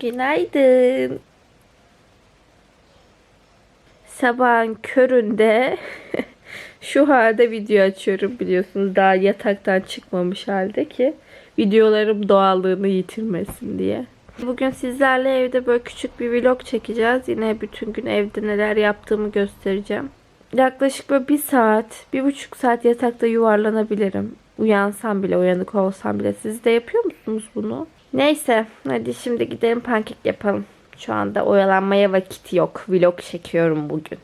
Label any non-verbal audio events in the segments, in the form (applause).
Günaydın. Sabahın köründe (laughs) şu halde video açıyorum biliyorsunuz. Daha yataktan çıkmamış halde ki videolarım doğallığını yitirmesin diye. Bugün sizlerle evde böyle küçük bir vlog çekeceğiz. Yine bütün gün evde neler yaptığımı göstereceğim. Yaklaşık böyle bir saat, bir buçuk saat yatakta yuvarlanabilirim. Uyansam bile, uyanık olsam bile. Siz de yapıyor musunuz bunu? Neyse, hadi şimdi gidelim pankek yapalım. Şu anda oyalanmaya vakit yok. Vlog çekiyorum bugün.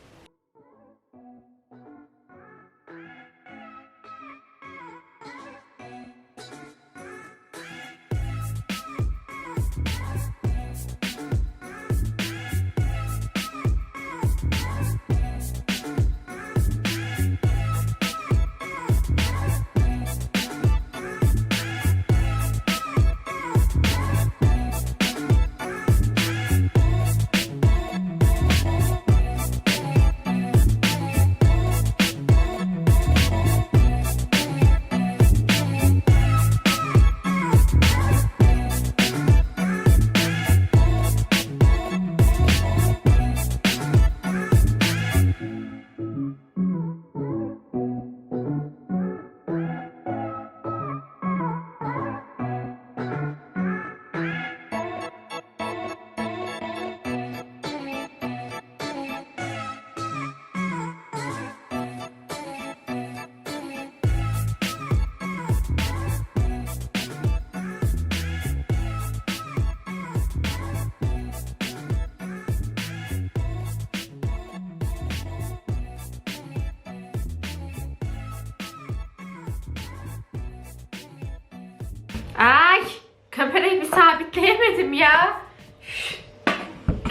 Kamerayı bir sabitleyemedim ya.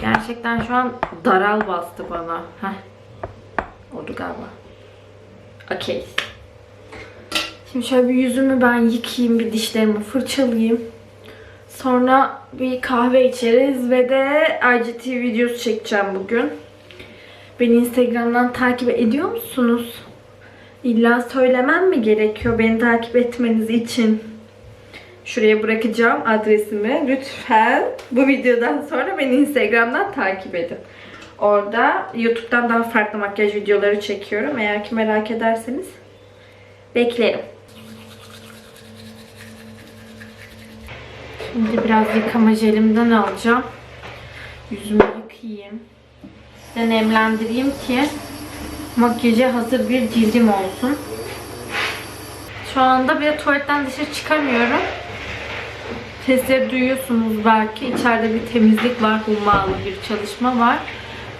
Gerçekten şu an daral bastı bana. Heh. Oldu galiba. Okey. Şimdi şöyle bir yüzümü ben yıkayayım, bir dişlerimi fırçalayayım. Sonra bir kahve içeriz ve de IGTV videosu çekeceğim bugün. Beni Instagram'dan takip ediyor musunuz? İlla söylemem mi gerekiyor beni takip etmeniz için? Şuraya bırakacağım adresimi. Lütfen bu videodan sonra beni Instagram'dan takip edin. Orada YouTube'dan daha farklı makyaj videoları çekiyorum. Eğer ki merak ederseniz beklerim. Şimdi biraz yıkama jelimden alacağım. Yüzümü yıkayayım. De nemlendireyim ki makyaja hazır bir cildim olsun. Şu anda bir tuvaletten dışarı çıkamıyorum. Sesleri duyuyorsunuz belki. İçeride bir temizlik var, hummalı bir çalışma var.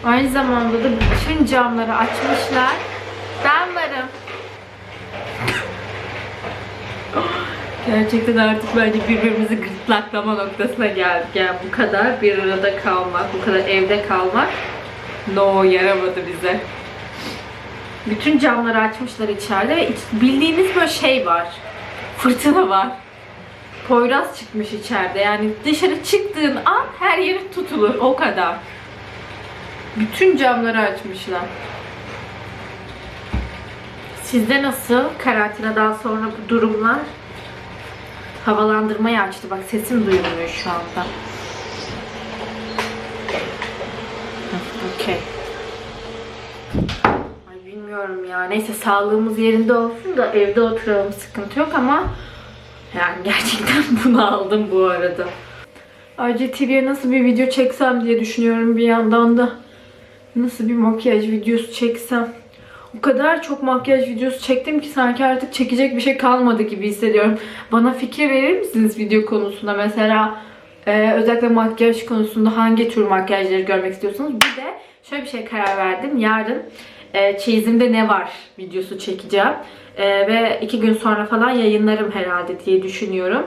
Aynı zamanda da bütün camları açmışlar. Ben varım. (laughs) Gerçekten artık bence birbirimizi gırtlaklama noktasına geldik. Yani bu kadar bir arada kalmak, bu kadar evde kalmak no yaramadı bize. Bütün camları açmışlar içeride ve bildiğiniz böyle şey var. Fırtına var. Poyraz çıkmış içeride. Yani dışarı çıktığın an her yerin tutulur. O kadar. Bütün camları açmışlar. Sizde nasıl karantinadan sonra bu durumlar? Havalandırmayı açtı. Bak sesim duyulmuyor şu anda. Okey. Ay bilmiyorum ya. Neyse sağlığımız yerinde olsun da evde oturalım sıkıntı yok ama yani gerçekten (laughs) bunu aldım bu arada. IGTV'ye nasıl bir video çeksem diye düşünüyorum bir yandan da. Nasıl bir makyaj videosu çeksem. O kadar çok makyaj videosu çektim ki sanki artık çekecek bir şey kalmadı gibi hissediyorum. Bana fikir verir misiniz video konusunda? Mesela e, özellikle makyaj konusunda hangi tür makyajları görmek istiyorsunuz? Bir de şöyle bir şey karar verdim. Yarın e, çeyizimde ne var videosu çekeceğim. E, ve iki gün sonra falan yayınlarım herhalde diye düşünüyorum.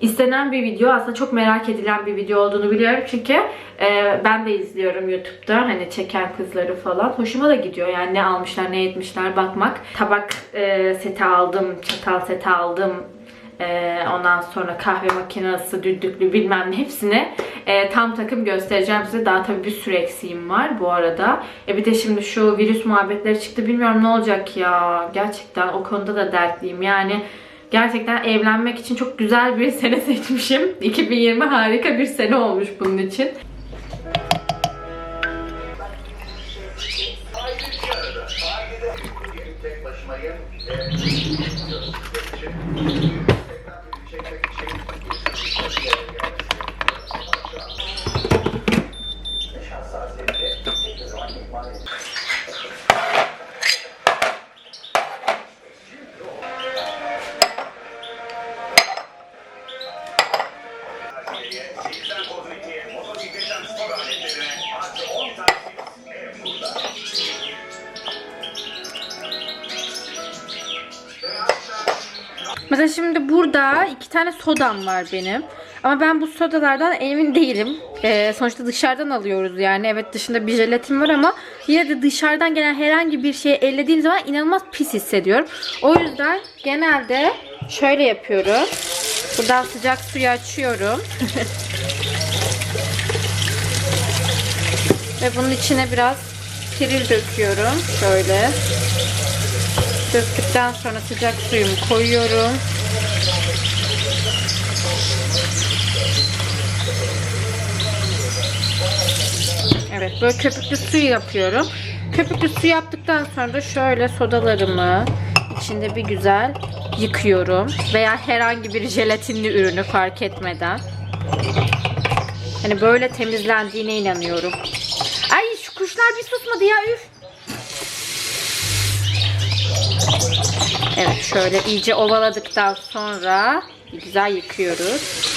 İstenen bir video aslında çok merak edilen bir video olduğunu biliyorum çünkü e, ben de izliyorum YouTube'da hani çeken kızları falan hoşuma da gidiyor yani ne almışlar ne etmişler bakmak tabak e, seti aldım çatal seti aldım e, ondan sonra kahve makinesi düdüklü bilmem ne hepsini e, tam takım göstereceğim size daha tabii bir sürü eksiğim var bu arada e, bir de şimdi şu virüs muhabbetleri çıktı bilmiyorum ne olacak ya gerçekten o konuda da dertliyim yani Gerçekten evlenmek için çok güzel bir (laughs) sene seçmişim. 2020 harika bir sene olmuş bunun için. tek başımayım. Mesela şimdi burada iki tane sodam var benim. Ama ben bu sodalardan emin değilim. Ee, sonuçta dışarıdan alıyoruz yani. Evet dışında bir jelatin var ama yine de dışarıdan gelen herhangi bir şeyi ellediğim zaman inanılmaz pis hissediyorum. O yüzden genelde şöyle yapıyorum. Buradan sıcak suyu açıyorum. (laughs) Ve bunun içine biraz piril döküyorum. Şöyle. Döktükten sonra sıcak suyumu koyuyorum. Evet böyle köpüklü suyu yapıyorum. Köpüklü su yaptıktan sonra da şöyle sodalarımı içinde bir güzel yıkıyorum. Veya herhangi bir jelatinli ürünü fark etmeden. Hani böyle temizlendiğine inanıyorum. Ay şu kuşlar bir susmadı ya üf. Evet şöyle iyice ovaladıktan sonra güzel yıkıyoruz.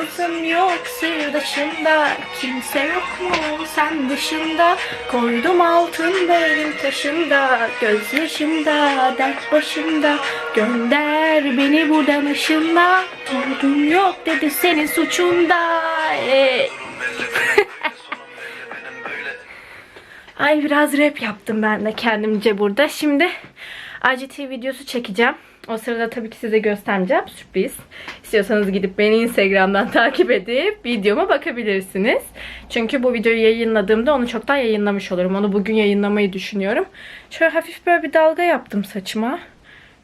Yalnızım yok sırdaşımda Kimse yok mu sen dışında Koydum altın benim taşımda Gözyaşımda, dert başımda Gönder beni buradan ışınla Umudum yok dedi senin suçunda Ey. (laughs) Ay biraz rap yaptım ben de kendimce burada. Şimdi IGT videosu çekeceğim. O sırada tabii ki size göstermeyeceğim. Sürpriz. İstiyorsanız gidip beni Instagram'dan (laughs) takip edip videoma bakabilirsiniz. Çünkü bu videoyu yayınladığımda onu çoktan yayınlamış olurum. Onu bugün yayınlamayı düşünüyorum. Şöyle hafif böyle bir dalga yaptım saçıma.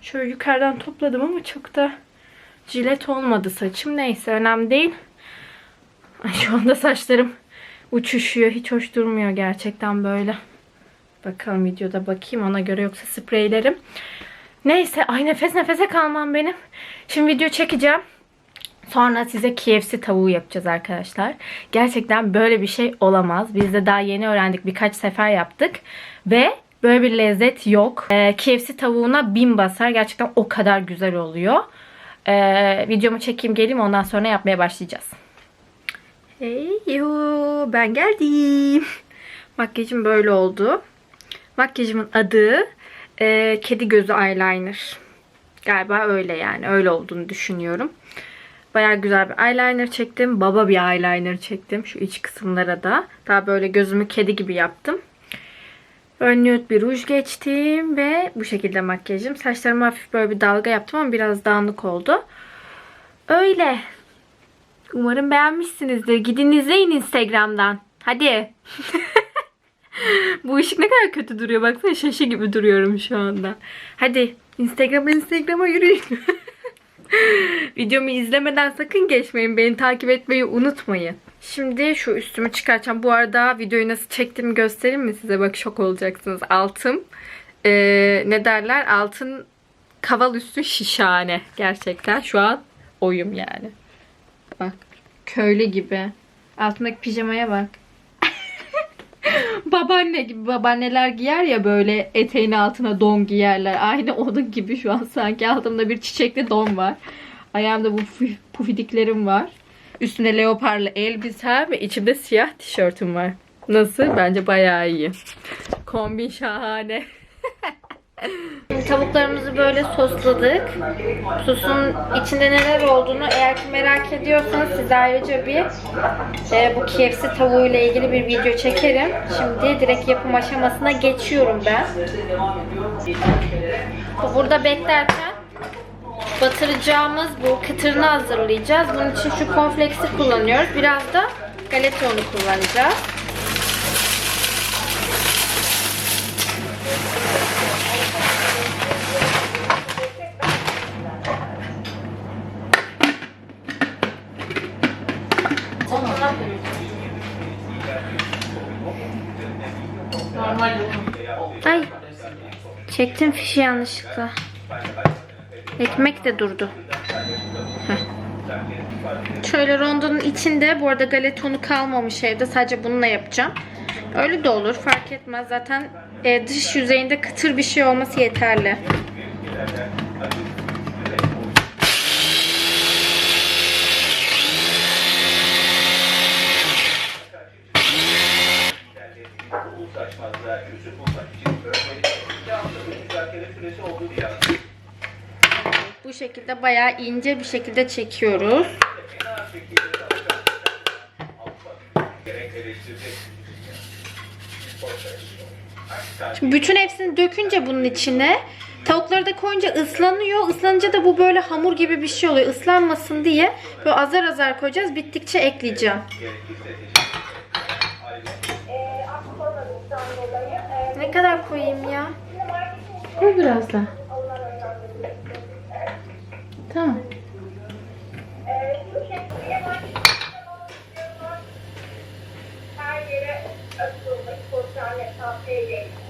Şöyle yukarıdan topladım ama çok da jilet olmadı saçım. Neyse önemli değil. Şu anda saçlarım uçuşuyor. Hiç hoş durmuyor gerçekten böyle. Bakalım videoda bakayım ona göre yoksa spreylerim. Neyse ay nefes nefese kalmam benim. Şimdi video çekeceğim. Sonra size KFC tavuğu yapacağız arkadaşlar. Gerçekten böyle bir şey olamaz. Biz de daha yeni öğrendik. Birkaç sefer yaptık. Ve böyle bir lezzet yok. Ee, KFC tavuğuna bin basar. Gerçekten o kadar güzel oluyor. Ee, videomu çekeyim geleyim ondan sonra yapmaya başlayacağız. Hey yo ben geldim. (laughs) Makyajım böyle oldu. Makyajımın adı e, kedi gözü eyeliner. Galiba öyle yani. Öyle olduğunu düşünüyorum. Baya güzel bir eyeliner çektim. Baba bir eyeliner çektim. Şu iç kısımlara da. Daha böyle gözümü kedi gibi yaptım. Böyle nude bir ruj geçtim ve bu şekilde makyajım. Saçlarıma hafif böyle bir dalga yaptım ama biraz dağınık oldu. Öyle. Umarım beğenmişsinizdir. Gidin izleyin Instagram'dan. Hadi. (laughs) Bu ışık ne kadar kötü duruyor. Baksana şaşı gibi duruyorum şu anda. Hadi Instagram'a Instagram'a yürüyün. (laughs) Videomu izlemeden sakın geçmeyin. Beni takip etmeyi unutmayın. Şimdi şu üstümü çıkartacağım. Bu arada videoyu nasıl çektiğimi göstereyim mi size? Bak şok olacaksınız. Altım ee, ne derler? Altın kaval üstü şişhane. Gerçekten şu an oyum yani. Bak köylü gibi. Altındaki pijamaya bak. Babaanne gibi babaanneler giyer ya böyle eteğin altına don giyerler. Aynı onun gibi şu an sanki altımda bir çiçekli don var. Ayağımda bu puf- pufidiklerim var. Üstüne leoparlı elbise ve içimde siyah tişörtüm var. Nasıl? Bence bayağı iyi. Kombin şahane. Tavuklarımızı böyle sosladık. Sosun içinde neler olduğunu eğer ki merak ediyorsanız size ayrıca bir e, bu KFC tavuğuyla ilgili bir video çekerim. Şimdi direkt yapım aşamasına geçiyorum ben. Burada beklerken batıracağımız bu kıtırını hazırlayacağız. Bunun için şu konfleksi kullanıyoruz. Biraz da galeta unu kullanacağız. Ay. Çektim fişi yanlışlıkla. Ekmek de durdu. Heh. Şöyle rondonun içinde bu arada galetonu kalmamış evde. Sadece bununla yapacağım. Öyle de olur fark etmez. Zaten e, dış yüzeyinde kıtır bir şey olması yeterli. Ulaşmazlığa çözüm bulmak için böyle bir haftalık müzakere süresi olduğunu yazdı. Bu şekilde bayağı ince bir şekilde çekiyoruz. Şimdi bütün hepsini dökünce bunun içine tavukları da koyunca ıslanıyor. Islanınca da bu böyle hamur gibi bir şey oluyor. Islanmasın diye böyle azar azar koyacağız. Bittikçe ekleyeceğim. Ne kadar koyayım ya? Koy biraz da. Bảo vệ.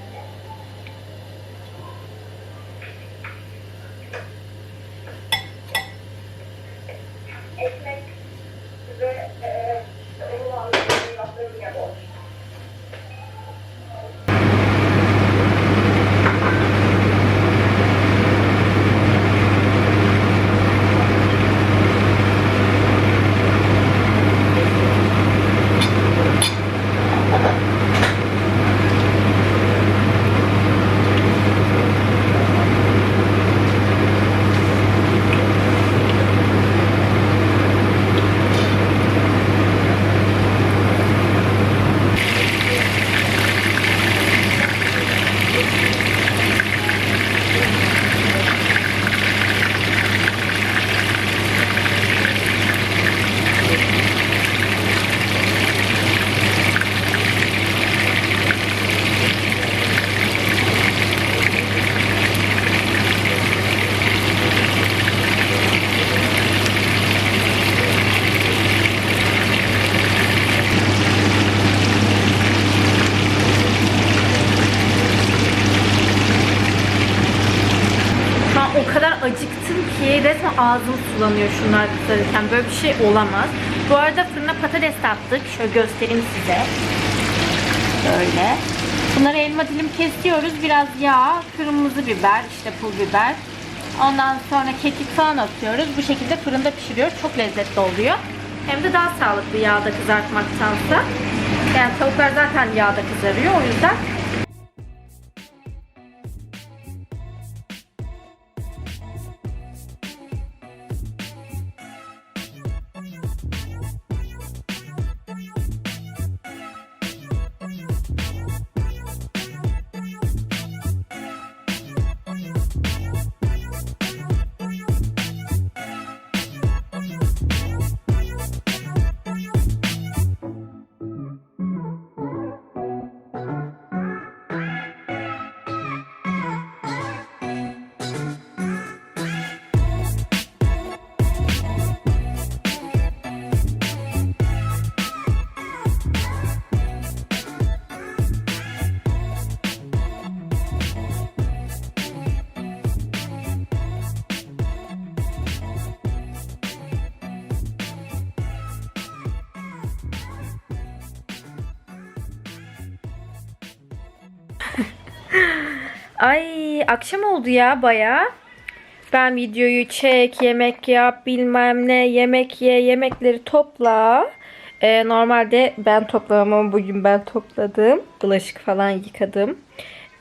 O kadar acıktım ki resmen ağzım sulanıyor şunlar kızarırken. Böyle bir şey olamaz. Bu arada fırına patates attık. Şöyle göstereyim size. Böyle. Bunları elma dilim kesiyoruz. Biraz yağ, kırmızı biber, işte pul biber. Ondan sonra kekik falan atıyoruz. Bu şekilde fırında pişiriyoruz. Çok lezzetli oluyor. Hem de daha sağlıklı yağda kızartmaktansa. Yani tavuklar zaten yağda kızarıyor. O yüzden Ay akşam oldu ya baya. Ben videoyu çek, yemek yap, bilmem ne, yemek ye, yemekleri topla. Ee, normalde ben toplamam ama bugün ben topladım. Bulaşık falan yıkadım.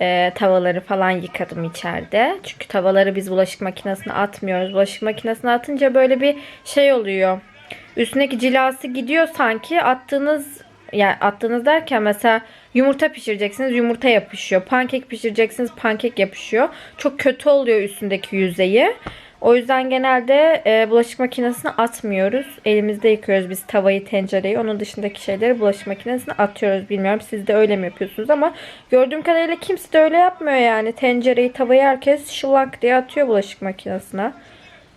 e, tavaları falan yıkadım içeride. Çünkü tavaları biz bulaşık makinesine atmıyoruz. Bulaşık makinesine atınca böyle bir şey oluyor. Üstündeki cilası gidiyor sanki attığınız yani attığınız derken mesela yumurta pişireceksiniz yumurta yapışıyor. Pankek pişireceksiniz pankek yapışıyor. Çok kötü oluyor üstündeki yüzeyi. O yüzden genelde e, bulaşık makinesine atmıyoruz. Elimizde yıkıyoruz biz tavayı, tencereyi. Onun dışındaki şeyleri bulaşık makinesine atıyoruz. Bilmiyorum siz de öyle mi yapıyorsunuz ama gördüğüm kadarıyla kimse de öyle yapmıyor yani. Tencereyi, tavayı herkes şılak diye atıyor bulaşık makinesine.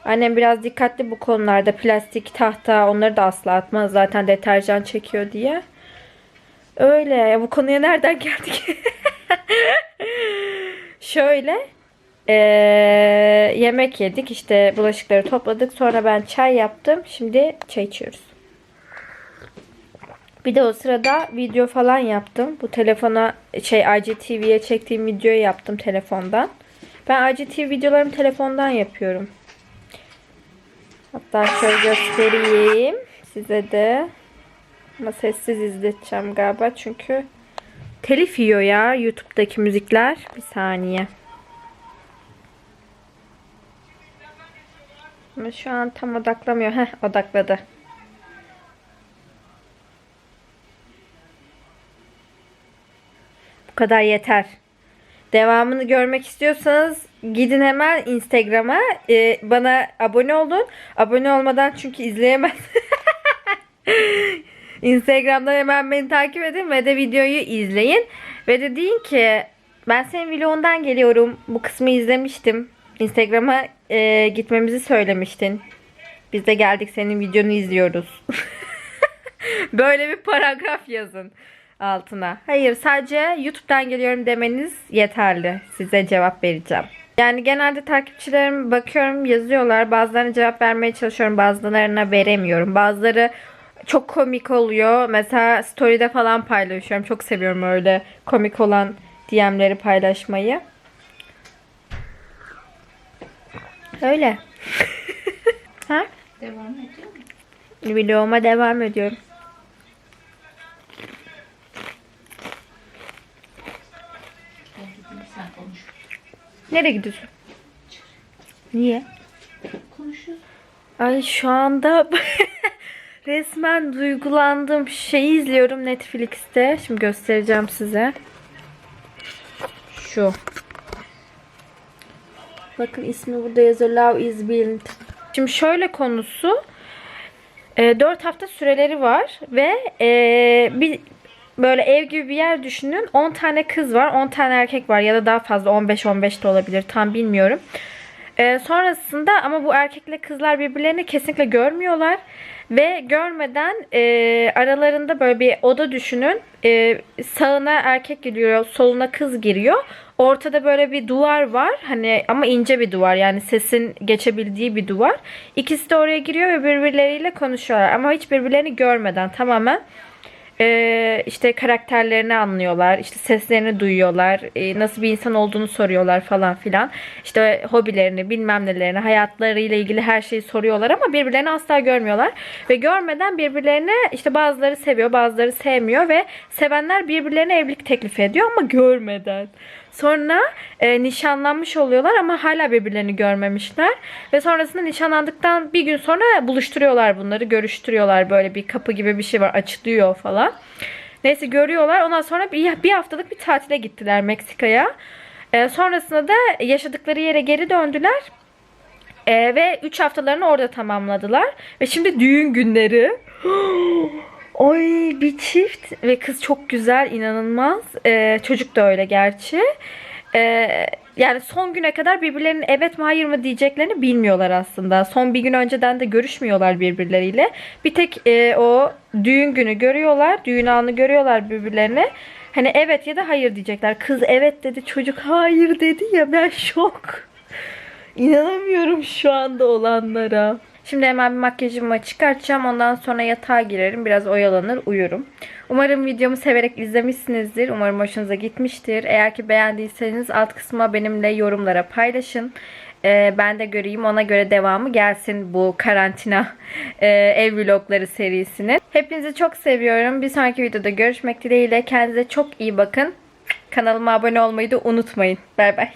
Annem biraz dikkatli bu konularda. Plastik, tahta onları da asla atmaz. Zaten deterjan çekiyor diye. Öyle. Ya bu konuya nereden geldik? (laughs) Şöyle. Ee, yemek yedik. işte bulaşıkları topladık. Sonra ben çay yaptım. Şimdi çay içiyoruz. Bir de o sırada video falan yaptım. Bu telefona şey IGTV'ye çektiğim videoyu yaptım telefondan. Ben IGTV videolarımı telefondan yapıyorum. Hatta şöyle göstereyim size de. Ama sessiz izleteceğim galiba çünkü telif yiyor ya YouTube'daki müzikler. Bir saniye. Ama şu an tam odaklamıyor. Heh odakladı. Bu kadar yeter. Devamını görmek istiyorsanız gidin hemen Instagram'a e, bana abone olun. Abone olmadan çünkü izleyemez. (laughs) Instagram'dan hemen beni takip edin ve de videoyu izleyin. Ve de deyin ki ben senin vlogundan geliyorum. Bu kısmı izlemiştim. Instagram'a e, gitmemizi söylemiştin. Biz de geldik senin videonu izliyoruz. (laughs) Böyle bir paragraf yazın altına. Hayır sadece YouTube'dan geliyorum demeniz yeterli. Size cevap vereceğim. Yani genelde takipçilerim bakıyorum yazıyorlar. Bazılarına cevap vermeye çalışıyorum. Bazılarına veremiyorum. Bazıları çok komik oluyor. Mesela story'de falan paylaşıyorum. Çok seviyorum öyle komik olan DM'leri paylaşmayı. Öyle. (laughs) ha? Devam ediyor mu? Vloguma devam ediyorum. Nereye gidiyorsun? Niye? Konuşuyoruz. Ay şu anda (laughs) resmen duygulandım. Şeyi izliyorum Netflix'te. Şimdi göstereceğim size. Şu. Bakın ismi burada yazıyor. Love is Blind. Şimdi şöyle konusu. 4 hafta süreleri var ve e, bir böyle ev gibi bir yer düşünün. 10 tane kız var, 10 tane erkek var ya da daha fazla 15-15 de olabilir tam bilmiyorum. Ee, sonrasında ama bu erkekle kızlar birbirlerini kesinlikle görmüyorlar. Ve görmeden e, aralarında böyle bir oda düşünün. E, sağına erkek giriyor, soluna kız giriyor. Ortada böyle bir duvar var. Hani ama ince bir duvar. Yani sesin geçebildiği bir duvar. İkisi de oraya giriyor ve birbirleriyle konuşuyorlar. Ama hiç birbirlerini görmeden tamamen ee, işte karakterlerini anlıyorlar, işte seslerini duyuyorlar, ee, nasıl bir insan olduğunu soruyorlar falan filan. İşte hobilerini, bilmem nelerini, hayatlarıyla ilgili her şeyi soruyorlar ama birbirlerini asla görmüyorlar. Ve görmeden birbirlerine işte bazıları seviyor, bazıları sevmiyor ve sevenler birbirlerine evlilik teklif ediyor ama görmeden. Sonra e, nişanlanmış oluyorlar ama hala birbirlerini görmemişler. Ve sonrasında nişanlandıktan bir gün sonra buluşturuyorlar bunları. Görüştürüyorlar böyle bir kapı gibi bir şey var açılıyor falan. Neyse görüyorlar. Ondan sonra bir, bir haftalık bir tatile gittiler Meksika'ya. E, sonrasında da yaşadıkları yere geri döndüler. E, ve 3 haftalarını orada tamamladılar. Ve şimdi düğün günleri. (gasps) Ay bir çift ve kız çok güzel inanılmaz. Ee, çocuk da öyle gerçi. Ee, yani son güne kadar birbirlerinin evet mi hayır mı diyeceklerini bilmiyorlar aslında. Son bir gün önceden de görüşmüyorlar birbirleriyle. Bir tek e, o düğün günü görüyorlar. Düğün anı görüyorlar birbirlerine. Hani evet ya da hayır diyecekler. Kız evet dedi çocuk hayır dedi ya ben şok. İnanamıyorum şu anda olanlara. Şimdi hemen bir makyajımı çıkartacağım. Ondan sonra yatağa girerim. Biraz oyalanır uyurum. Umarım videomu severek izlemişsinizdir. Umarım hoşunuza gitmiştir. Eğer ki beğendiyseniz alt kısma benimle yorumlara paylaşın. Ee, ben de göreyim. Ona göre devamı gelsin bu karantina (laughs) e, ev vlogları serisinin. Hepinizi çok seviyorum. Bir sonraki videoda görüşmek dileğiyle. Kendinize çok iyi bakın. Kanalıma abone olmayı da unutmayın. Bay bay.